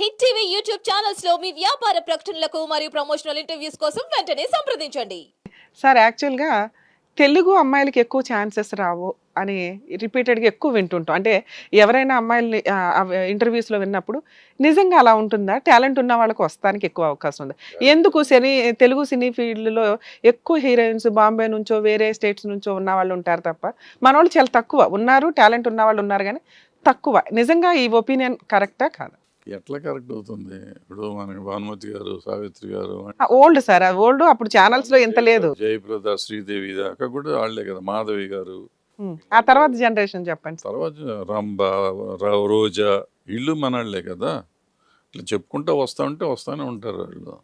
Hit TV YouTube ఛానల్స్లో మీ వ్యాపార ప్రకటనలకు మరియు ప్రమోషనల్ ఇంటర్వ్యూస్ కోసం వెంటనే సంప్రదించండి. సార్ యాక్చువల్గా తెలుగు అమ్మాయిలకి ఎక్కువ ఛాన్సెస్ రావు అని రిపీటెడ్గా ఎక్కువ వింటుంటాం. అంటే ఎవరైనా అమ్మాయిల్ని ఇంటర్వ్యూస్లో విన్నప్పుడు నిజంగా అలా ఉంటుందా? టాలెంట్ ఉన్న వాళ్ళకి వస్తానికి ఎక్కువ అవకాశం ఉంది. ఎందుకు సినీ తెలుగు సినీ ఫీల్డ్లో ఎక్కువ హీరోయిన్స్ బాంబే నుంచో వేరే స్టేట్స్ నుంచో ఉన్న వాళ్ళు ఉంటారు తప్ప మన వాళ్ళు చాలా తక్కువ. ఉన్నారు టాలెంట్ ఉన్న వాళ్ళు ఉన్నారు కానీ తక్కువ. నిజంగా ఈ ఒపీనియన్ కరెక్టా కాదా? ఎట్లా కరెక్ట్ అవుతుంది? ఇప్పుడు మనకి భానుమతి గారు సావిత్రి గారు ఓల్డ్ సార్ ఓల్డ్ అప్పుడు ఛానల్స్లో ఎంత లేదు. జయప్రద శ్రీదేవి దాకా కూడా వాళ్ళే కదా మాధవి గారు. ఆ తర్వాత జనరేషన్ చెప్పండి. తర్వాత రంభ రోజా వీళ్ళు మనళ్ళే కదా. ఇట్లా చెప్పుకుంటా వస్తా ఉంటే వస్తానే ఉంటారు వాళ్ళు.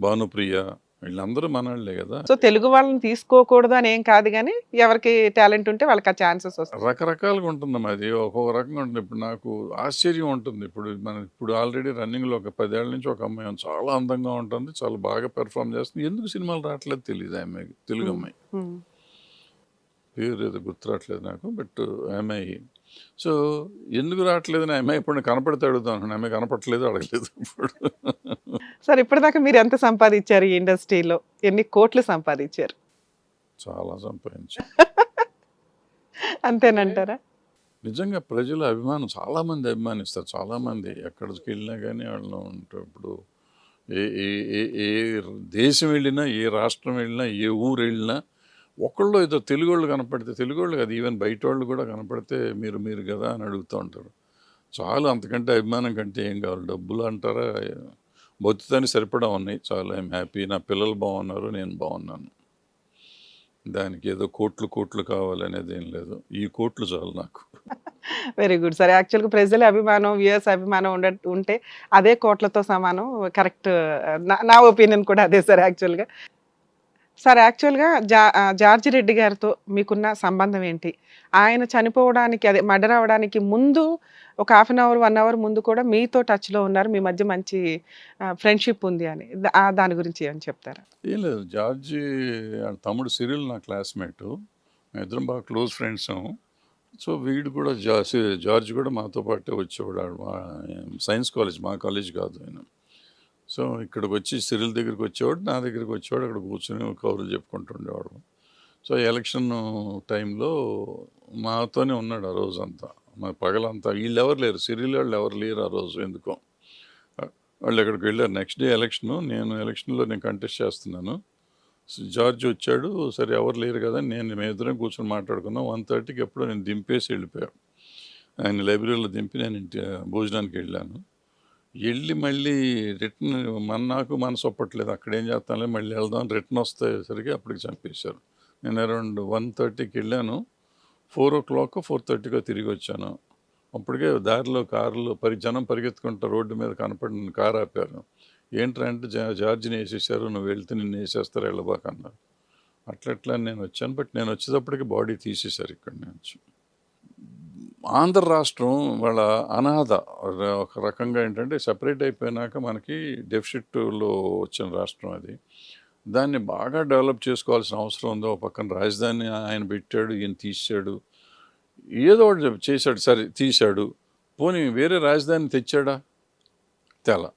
భానుప్రియ వీళ్ళందరూ మనళ్ళే కదా. సో తెలుగు వాళ్ళని తీసుకోకూడదు అని ఏం కాదు కానీ ఎవరికి టాలెంట్ ఉంటే వాళ్ళకి ఆ ఛాన్సెస్ వస్తాయి. రకరకాలుగా ఉంటుందమ్మా అది ఒక్కొక్క రకంగా ఉంటుంది. ఇప్పుడు నాకు ఆశ్చర్యం ఉంటుంది. ఇప్పుడు మన ఇప్పుడు ఆల్రెడీ రన్నింగ్లో ఒక పదేళ్ళ నుంచి ఒక అమ్మాయి. చాలా అందంగా ఉంటుంది. చాలా బాగా పెర్ఫామ్ చేస్తుంది. ఎందుకు సినిమాలు రావట్లేదు తెలియదు ఆ అమ్మాయికి తెలుగు అమ్మాయి. పేరు ఏదో గుర్తు రావట్లేదు నాకు బట్ అమ్మాయి సో ఎందుకు రావట్లేదు అని అమ్మాయి ఇప్పుడు కనపడితే అడుగుతాను. అమ్మాయి కనపడట్లేదు అడగలేదు ఇప్పుడు సార్ ఇప్పటిదాకా మీరు ఎంత సంపాదించారు ఈ ఇండస్ట్రీలో? ఎన్ని కోట్లు సంపాదించారు? చాలా సంపాదించు. అంతేనంటారా? నిజంగా ప్రజల అభిమానం చాలామంది అభిమానిస్తారు. చాలామంది ఎక్కడికి వెళ్ళినా కానీ వాళ్ళు ఉంటారు ఇప్పుడు ఏ ఏ ఏ ఏ దేశం వెళ్ళినా ఏ రాష్ట్రం వెళ్ళినా ఏ ఊరు వెళ్ళినా ఒకళ్ళు ఏదో తెలుగు వాళ్ళు కనపడితే తెలుగు వాళ్ళు కదా ఈవెన్ బయట వాళ్ళు కూడా కనపడితే మీరు మీరు కదా అని అడుగుతూ ఉంటారు. చాలు అంతకంటే అభిమానం కంటే ఏం కావాలి? డబ్బులు అంటారా? బతుకుతానికి సరిపడా ఉన్నాయి. చాలా ఐమ్ హ్యాపీ. నా పిల్లలు బాగున్నారు నేను బాగున్నాను. దానికి ఏదో కోట్లు కోట్లు కావాలనేది ఏం లేదు. ఈ కోట్లు చాలు నాకు. వెరీ గుడ్ సార్ యాక్చువల్గా ప్రజల అభిమానం వ్యూయర్స్ అభిమానం ఉండ ఉంటే అదే కోట్లతో సమానం. కరెక్ట్ నా ఒపీనియన్ కూడా అదే సార్ యాక్చువల్గా. సార్ యాక్చువల్గా జా జార్జ్ జార్జి రెడ్డి గారితో మీకున్న సంబంధం ఏంటి? ఆయన చనిపోవడానికి అదే మర్డర్ అవడానికి ముందు ఒక half an hour one hour ముందు కూడా మీతో టచ్లో ఉన్నారు. మీ మధ్య మంచి ఫ్రెండ్షిప్ ఉంది అని. దాని గురించి ఏమని చెప్తారా? ఏం లేదు. జార్జి తమ్ముడు సిరిల్ నా క్లాస్మేట్ ఇద్దరం బాగా క్లోజ్ ఫ్రెండ్స్ సో వీడు కూడా జార్జ్ కూడా మాతో పాటే వచ్చేవాడు. మా సైన్స్ కాలేజ్ మా కాలేజ్ కాదు ఆయన. సో ఇక్కడికి వచ్చి సిరిల్ దగ్గరికి వచ్చేవాడు నా దగ్గరికి వచ్చేవాడు అక్కడ కూర్చొని కౌరులు చెప్పుకుంటుండేవాడు సో ఎలక్షన్ టైంలో మాతోనే ఉన్నాడు ఆ రోజంతా. మా పగలంతా వీళ్ళు ఎవరు లేరు సిరిల్ వాళ్ళు ఎవరు లేరు ఆ రోజు ఎందుకో. వాళ్ళు ఎక్కడికి వెళ్ళారు నెక్స్ట్ డే ఎలక్షన్ నేను ఎలక్షన్లో నేను కంటెస్ట్ చేస్తున్నాను. జార్జ్ వచ్చాడు సరే ఎవరు లేరు కదా నేను మేము ఇద్దరం కూర్చొని మాట్లాడుకున్నాం వన్ థర్టీకి ఎప్పుడో నేను దింపేసి వెళ్ళిపోయాను ఆయన లైబ్రరీలో దింపి నేను ఇంటి భోజనానికి వెళ్ళాను. వెళ్ళి మళ్ళీ రిటర్న్ మన నాకు మనసు ఒప్పట్లేదు. అక్కడ ఏం చేస్తానులే మళ్ళీ వెళ్దాం రిటర్న్ వస్తేసరికి అప్పటికి చంపేశారు. నేను అరౌండ్ వన్ థర్టీకి వెళ్ళాను. ఫోర్ ఓ క్లాక్ ఫోర్ థర్టీకో తిరిగి వచ్చాను. అప్పటికే దారిలో కారులో పరి జనం పరిగెత్తుకుంటూ రోడ్డు మీద కనపడిన కారు ఆపారు. ఏంటంటే జా జార్జిని వేసేసారు నువ్వు వెళ్తే నిన్ను వేసేస్తారు వెళ్ళబాక అన్నారు అట్లా నేను వచ్చాను. బట్ నేను వచ్చేటప్పటికి బాడీ తీసేశారు ఇక్కడ ఆంధ్ర రాష్ట్రం వాళ్ళ అనాథ. ఒక రకంగా ఏంటంటే సపరేట్ అయిపోయినాక మనకి డెఫిసిట్లో వచ్చిన రాష్ట్రం అది. దాన్ని బాగా డెవలప్ చేసుకోవాల్సిన అవసరం ఉందో ఒక పక్కన రాజధాని ఆయన పెట్టాడు ఈయన తీసాడు ఏదో ఒకటి చేశాడు సరే తీశాడు. పోనీ వేరే రాజధాని తెచ్చాడా? తెల.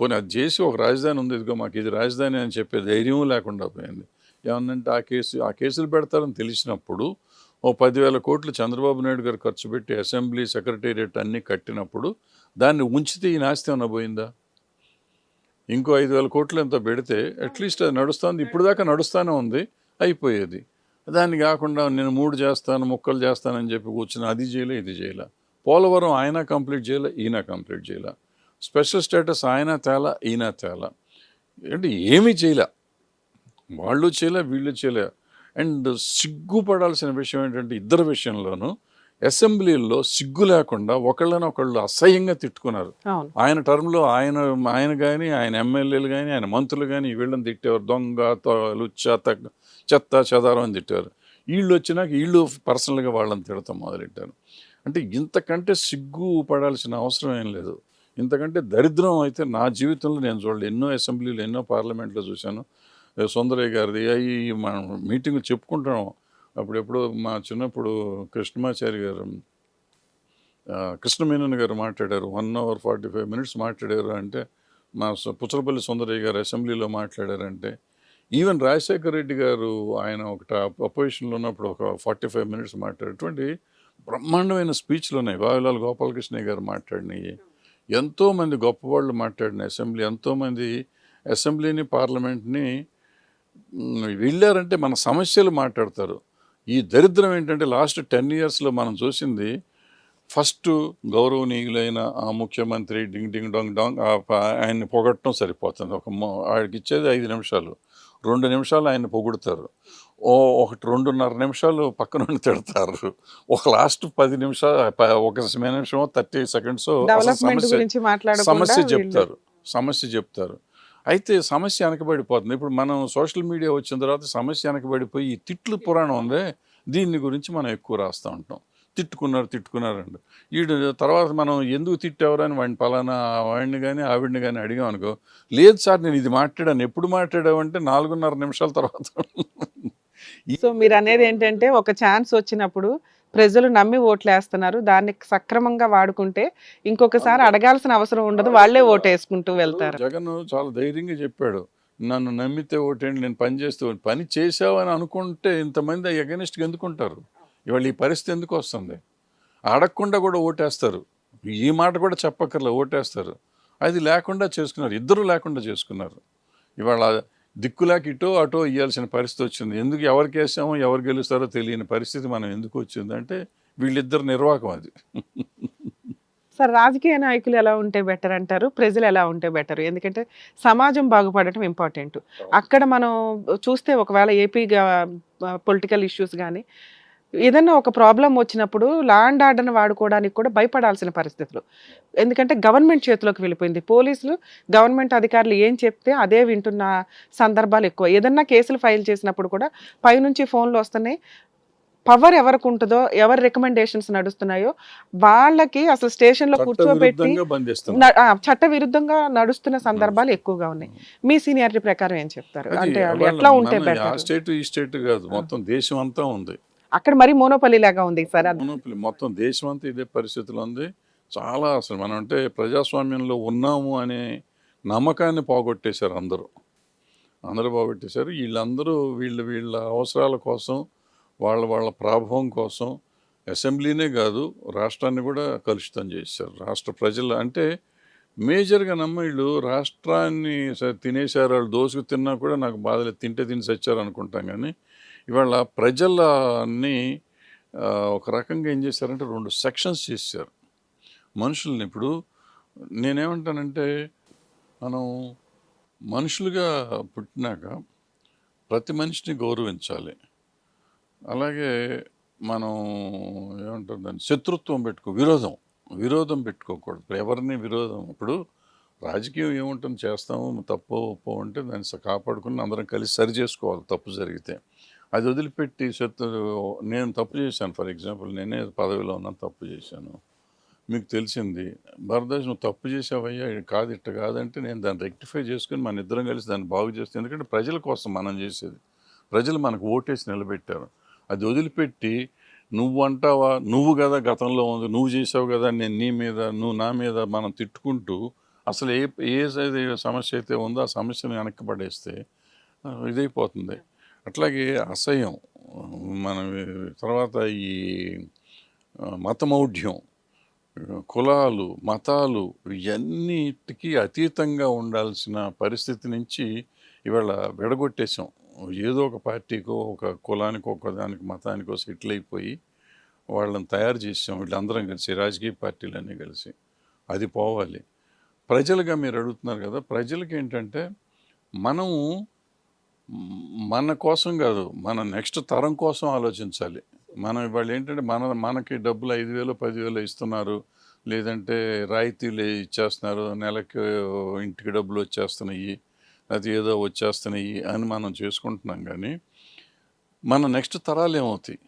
పోనీ అది చేసి ఒక రాజధాని ఉంది ఇదిగో మాకు ఇది రాజధాని అని చెప్పే ధైర్యం లేకుండా పోయింది. ఏమందంటే ఆ కేసు ఆ కేసులు పెడతారని తెలిసినప్పుడు ఓ పదివేల కోట్లు చంద్రబాబు నాయుడు గారు ఖర్చు పెట్టి అసెంబ్లీ సెక్రటేరియట్ అన్నీ కట్టినప్పుడు దాన్ని ఉంచితే ఈ నాస్తి ఏమన్నా పోయిందా? ఇంకో ఐదు వేల కోట్లు ఎంత పెడితే అట్లీస్ట్ అది నడుస్తుంది. ఇప్పుడు దాకా నడుస్తూనే ఉంది. అయిపోయేది. దాన్ని కాకుండా నేను మూడు చేస్తాను ముక్కలు చేస్తానని చెప్పి కూర్చుని అది చేయలే ఇది చేయలే. పోలవరం ఆయన కంప్లీట్ చేయలే ఈయన కంప్లీట్ చేయలే. స్పెషల్ స్టేటస్ ఆయన తేలా ఈయన తేలా. అంటే ఏమీ చేయలే. వాళ్ళు చేయలే వీళ్ళు చేయలే. అండ్ సిగ్గుపడాల్సిన విషయం ఏంటంటే ఇద్దరు విషయంలోనూ అసెంబ్లీలో సిగ్గు లేకుండా ఒకళ్ళని ఒకళ్ళు అసహ్యంగా తిట్టుకున్నారు. ఆయన టర్మ్లో ఆయన ఆయన కానీ ఆయన ఎమ్మెల్యేలు కానీ ఆయన మంత్రులు కానీ వీళ్ళని తిట్టేవారు. దొంగ లుచ్చ తగ్గ చెత్త చెదారం అని తిట్టారు వీళ్ళు వచ్చినాక వీళ్ళు పర్సనల్గా వాళ్ళని తిడతాం మొదలెట్టారు. అంటే ఇంతకంటే సిగ్గు పడాల్సిన అవసరం ఏం లేదు. ఇంతకంటే దరిద్రం అయితే నా జీవితంలో నేను చూడలేదు. ఎన్నో అసెంబ్లీలు ఎన్నో పార్లమెంట్లో చూశాను. సుందరయ్య గారిది అవి మనం మీటింగ్ చెప్పుకుంటాం అప్పుడెప్పుడు మా చిన్నప్పుడు కృష్ణమాచారి గారు కృష్ణమేనన్ గారు మాట్లాడారు. One hour forty five minutes మాట్లాడారు అంటే మా స- పుచ్చలపల్లి సుందరయ్య గారు అసెంబ్లీలో మాట్లాడారంటే ఈవెన్ రాజశేఖర రెడ్డి గారు ఆయన ఒకట అపోజిషన్లో ఉన్నప్పుడు ఒక ఫార్టీ ఫైవ్ మినిట్స్ మాట్లాడేటువంటి బ్రహ్మాండమైన స్పీచ్లు ఉన్నాయి బావిలాల్ గోపాలకృష్ణయ్య గారు మాట్లాడినాయి. ఎంతోమంది గొప్పవాళ్ళు మాట్లాడిన అసెంబ్లీ ఎంతోమంది అసెంబ్లీని పార్లమెంట్ని వెళ్ళారంటే మన సమస్యలు మాట్లాడతారు. ఈ దరిద్రం ఏంటంటే లాస్ట్ టెన్ ఇయర్స్లో మనం చూసింది ఫస్ట్ గౌరవనీయులైన ఆ ముఖ్యమంత్రి డింగ్ డింగ్ డాంగ్ డాంగ్ ఆయన్ని పొగట్టడం సరిపోతుంది. ఒక ఆయనకి ఇచ్చేది ఐదు నిమిషాలు. రెండు నిమిషాలు ఆయన్ని పొగుడుతారు. ఓ ఒకటి రెండున్నర నిమిషాలు పక్కన ఉండి తిడతారు. ఒక లాస్ట్ పది నిమిషాలు ఒక నిమిషం థర్టీ సెకండ్స్ సమస్య చెప్తారు. సమస్య చెప్తారు. అయితే సమస్య వెనకబడిపోతుంది. ఇప్పుడు మనం సోషల్ మీడియా వచ్చిన తర్వాత సమస్య వెనకబడిపోయి ఈ తిట్లు పురాణం ఉందే దీని గురించి మనం ఎక్కువ రాస్తూ ఉంటాం. తిట్టుకున్నారు తిట్టుకున్నారండి వీడు తర్వాత మనం ఎందుకు తిట్టావరని వాడిని పలానా వాడిని కానీ ఆవిడ్ని కానీ అడిగాం అనుకో లేదు సార్ నేను ఇది మాట్లాడాను. ఎప్పుడు మాట్లాడావంటే నాలుగున్నర నిమిషాల తర్వాత. సో మీరు అనేది ఏంటంటే ఒక ఛాన్స్ వచ్చినప్పుడు ప్రజలు నమ్మి ఓట్లు వేస్తున్నారు దాన్ని సక్రమంగా వాడుకుంటే ఇంకొకసారి అడగాల్సిన అవసరం ఉండదు. వాళ్ళే ఓటు వేసుకుంటూ వెళ్తారు. జగన్ చాలా ధైర్యంగా చెప్పాడు. నన్ను నమ్మితే ఓటేంటి నేను పని చేస్తే. పని చేసావని అనుకుంటే ఇంతమంది ఎగనిస్ట్గా ఎందుకుంటారు? ఇవాళ ఈ పరిస్థితి ఎందుకు వస్తుంది? అడగకుండా కూడా ఓటేస్తారు. ఈ మాట కూడా చెప్పక్కర్లే ఓటేస్తారు. అది లేకుండా చేసుకున్నారు. ఇద్దరు లేకుండా చేసుకున్నారు. ఇవాళ దిక్కులేక ఇటో అటో ఇవ్వాల్సిన పరిస్థితి వచ్చింది. ఎందుకు ఎవరికి వేసామో ఎవరు గెలుస్తారో తెలియని పరిస్థితి మనం ఎందుకు వచ్చిందంటే వీళ్ళిద్దరు నిర్వాహకం అది. సార్ రాజకీయ నాయకులు ఎలా ఉంటే బెటర్ అంటారు? ప్రజలు ఎలా ఉంటే బెటర్? ఎందుకంటే సమాజం బాగుపడటం ఇంపార్టెంట్. అక్కడ మనం చూస్తే ఒకవేళ ఏపీ పొలిటికల్ ఇష్యూస్ కానీ ఏదన్నా ఒక ప్రాబ్లం వచ్చినప్పుడు లా అండ్ ఆర్డర్ని వాడుకోవడానికి కూడా భయపడాల్సిన పరిస్థితులు. ఎందుకంటే గవర్నమెంట్ చేతిలోకి వెళ్ళిపోయింది. పోలీసులు గవర్నమెంట్ అధికారులు ఏం చెప్తే అదే వింటున్న సందర్భాలు ఎక్కువ. ఏదన్నా కేసులు ఫైల్ చేసినప్పుడు కూడా పైనుంచి ఫోన్లు వస్తున్నాయి. పవర్ ఎవరికి ఉంటుందో ఎవరి రికమెండేషన్స్ నడుస్తున్నాయో వాళ్ళకి అసలు స్టేషన్లో కూర్చోబెట్టి చట్ట విరుద్ధంగా నడుస్తున్న సందర్భాలు ఎక్కువగా ఉన్నాయి. మీ సీనియారిటీ ప్రకారం ఏం చెప్తారు? అంటే ఎట్లా ఉంటే స్టేట్ ఈ స్టేట్ కాదు. మొత్తం దేశం అంతా ఉంది. అక్కడ మరి మోనోపల్లి లాగా ఉంది సార్ మోనోపల్లి మొత్తం దేశం అంతా ఇదే పరిస్థితిలో ఉంది. చాలా అసలు మనం అంటే ప్రజాస్వామ్యంలో ఉన్నాము అనే నమ్మకాన్ని పోగొట్టేశారు అందరూ. అందరూ పోగొట్టేశారు. వీళ్ళందరూ వీళ్ళ వీళ్ళ అవసరాల కోసం వాళ్ళ వాళ్ళ ప్రాభవం కోసం అసెంబ్లీనే కాదు రాష్ట్రాన్ని కూడా కలుషితం చేశారు. రాష్ట్ర ప్రజలు అంటే మేజర్గా నమ్మ వీళ్ళు రాష్ట్రాన్ని తినేశారు. వాళ్ళు దోసుకు తిన్నా కూడా నాకు బాధలేదు తింటే తిని సచ్చారు అనుకుంటాం కానీ ఇవాళ ప్రజలని ఒక రకంగా ఏం చేశారంటే రెండు సెక్షన్స్ చేశారు. మనుషుల్ని ఇప్పుడు నేనేమంటానంటే మనం మనుషులుగా పుట్టినాక ప్రతి మనిషిని గౌరవించాలి. అలాగే మనం ఏమంటారు దాన్ని శత్రుత్వం పెట్టుకో విరోధం విరోధం పెట్టుకోకూడదు. ఎవరిని విరోధం ఇప్పుడు రాజకీయం ఏముంటుంది చేస్తాము తప్పు ఒప్పో అంటే దాన్ని కాపాడుకుని అందరం కలిసి సరి చేసుకోవాలి తప్పు జరిగితే. అది వదిలిపెట్టి శత్రు నేను తప్పు చేశాను. ఫర్ ఎగ్జాంపుల్ నేనే పదవిలో ఉన్నాను తప్పు చేశాను. మీకు తెలిసింది భరద్వాజ్ నువ్వు తప్పు చేసావయ్యా కాదు ఇట్ట కాదంటే నేను దాన్ని రెక్టిఫై చేసుకుని మన ఇద్దరం కలిసి దాన్ని బాగు చేస్తాను ఎందుకంటే ప్రజల కోసం మనం చేసేది. ప్రజలు మనకు ఓటేసి నిలబెట్టారు. అది వదిలిపెట్టి నువ్వు అంటావా నువ్వు కదా గతంలో ఉంది నువ్వు చేసావు కదా నేను నీ మీద నువ్వు నా మీద మనం తిట్టుకుంటూ అసలు ఏ ఏ సమస్య అయితే ఉందో ఆ సమస్యను వెనక్కి పడేస్తే ఇదైపోతుంది. అట్లాగే అసహ్యం. మన తర్వాత ఈ మతమౌఢ్యం కులాలు మతాలు ఇవన్నిటికీ అతీతంగా ఉండాల్సిన పరిస్థితి నుంచి ఇవాళ విడగొట్టేసాం ఏదో ఒక పార్టీకో ఒక కులానికో ఒకదానికి మతానికో సెటిల్ అయిపోయి వాళ్ళని తయారు చేసాం వీళ్ళందరం కలిసి రాజకీయ పార్టీలన్నీ కలిసి. అది పోవాలి. ప్రజలుగా మీరు అడుగుతున్నారు కదా ప్రజలకి ఏంటంటే మనము మన కోసం కాదు మన నెక్స్ట్ తరం కోసం ఆలోచించాలి. మనం ఇవాళ ఏంటంటే మన మనకి డబ్బులు ఐదు వేలు పదివేలు ఇస్తున్నారు. లేదంటే రాయితీలు ఇచ్చేస్తున్నారు. నెలకి ఇంటికి డబ్బులు వచ్చేస్తున్నాయి. అది ఏదో వచ్చేస్తున్నాయి అని మనం చేసుకుంటున్నాం కానీ మన నెక్స్ట్ తరాలు ఏమవుతాయి?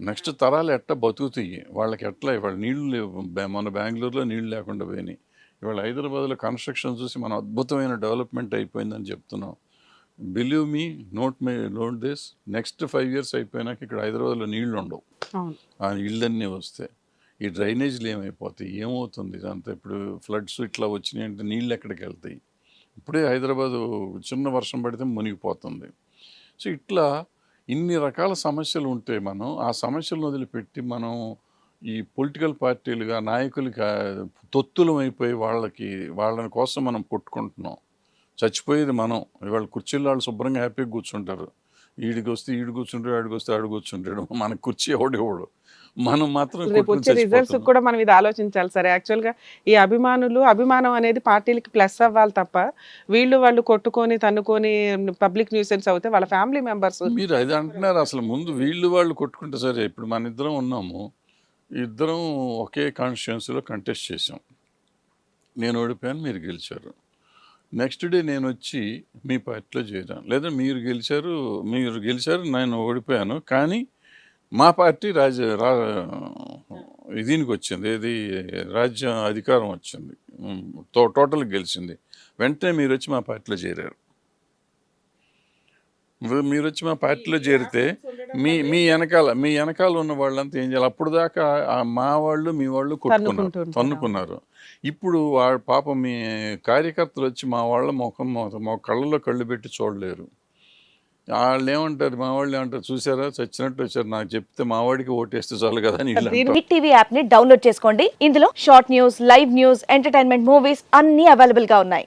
నెక్స్ట్ తరాలు ఎట్ట బతుకుతాయి? వాళ్ళకి ఎట్లా ఇవాళ నీళ్ళు లేవు. మన బెంగళూరులో నీళ్ళు లేకుండా పోయినాయి. ఇవాళ హైదరాబాద్లో కన్స్ట్రక్షన్ చూసి మన అద్భుతమైన డెవలప్మెంట్ అయిపోయిందని చెప్తున్నాం. Believe me note me note this next five years అయిపోయినాక ఇక్కడ హైదరాబాద్లో నీళ్ళు ఉండవు. ఆ ఇళ్ళన్నీ వస్తాయి. ఈ డ్రైనేజీలు ఏమైపోతాయి? ఏమవుతుంది? ఇదంతా ఇప్పుడు ఫ్లడ్స్ ఇట్లా వచ్చినాయి అంటే నీళ్ళు ఎక్కడికి వెళ్తాయి? ఇప్పుడే హైదరాబాదు చిన్న వర్షం పడితే మునిగిపోతుంది. సో ఇట్లా ఇన్ని రకాల సమస్యలు ఉంటే మనం ఆ సమస్యలను వదిలిపెట్టి మనం ఈ పొలిటికల్ పార్టీలుగా నాయకులుగా తొత్తులం అయిపోయి వాళ్ళకి వాళ్ళని కోసం మనం కొట్టుకుంటున్నాం. చచ్చిపోయేది మనం. ఇవాళ కుర్చీలు వాళ్ళు శుభ్రంగా హ్యాపీగా కూర్చుంటారు. ఈడికి వస్తే ఈడు కూర్చుంటాడు ఆడికి వస్తే ఆడు కూర్చుంటాడు. మన కుర్చీ ఎవడెవడు మనం మాత్రం వచ్చే రిజల్ట్స్. కూడా మనం ఇది ఆలోచించాలి సరే. యాక్చువల్గా ఈ అభిమానులు అభిమానం అనేది పార్టీలకి ప్లస్ అవ్వాలి తప్ప వీళ్ళు వాళ్ళు కొట్టుకొని తన్నుకొని పబ్లిక్ న్యూసెన్స్ అవుతే వాళ్ళ ఫ్యామిలీ మెంబర్స్ మీరు అది అంటున్నారు అసలు. ముందు వీళ్ళు వాళ్ళు కొట్టుకుంటే సరే ఇప్పుడు మన ఇద్దరం ఉన్నాము. ఇద్దరం ఒకే కాన్స్టిట్యున్సీలో కంటెస్ట్ చేసాం నేను ఓడిపోయాను మీరు గెలిచారు. నెక్స్ట్ డే నేను వచ్చి మీ పార్టీలో చేరాను. లేదా మీరు గెలిచారు మీరు గెలిచారు నేను ఓడిపోయాను. కానీ మా పార్టీ రాజ రా దీనికి వచ్చింది. ఏది రాజ్యం అధికారం వచ్చింది. టోటల్గా టోటల్ గెలిచింది. వెంటనే మీరు వచ్చి మా పార్టీలో చేరారు. మీరు- వచ్చి మా పార్టీలో చేరితే మీ మీ వెనకాల మీ వెనకాల ఉన్న వాళ్ళంతా ఏం చేయాలి? అప్పుడు దాకా ఆ మా వాళ్ళు మీ వాళ్ళు కొట్టుకున్నారు. తన్నుకున్నారు. ఇప్పుడు వాళ్ళ పాప మీ కార్యకర్తలు వచ్చి మా వాళ్ళ ముఖం మా- కళ్ళలో కళ్ళు పెట్టి చూడలేరు. వాళ్ళు ఏమంటారు మా వాళ్ళు ఏమంటారు? చూసారా చచ్చినట్టు వచ్చారు. నాకు చెప్తే మా వాడికి ఓటేస్తే చాలు కదా టీవీ యాప్ని డౌన్లోడ్ చేసుకోండి. ఇందులో short news live news entertainment movies అన్ని అవైలబుల్గా ఉన్నాయి.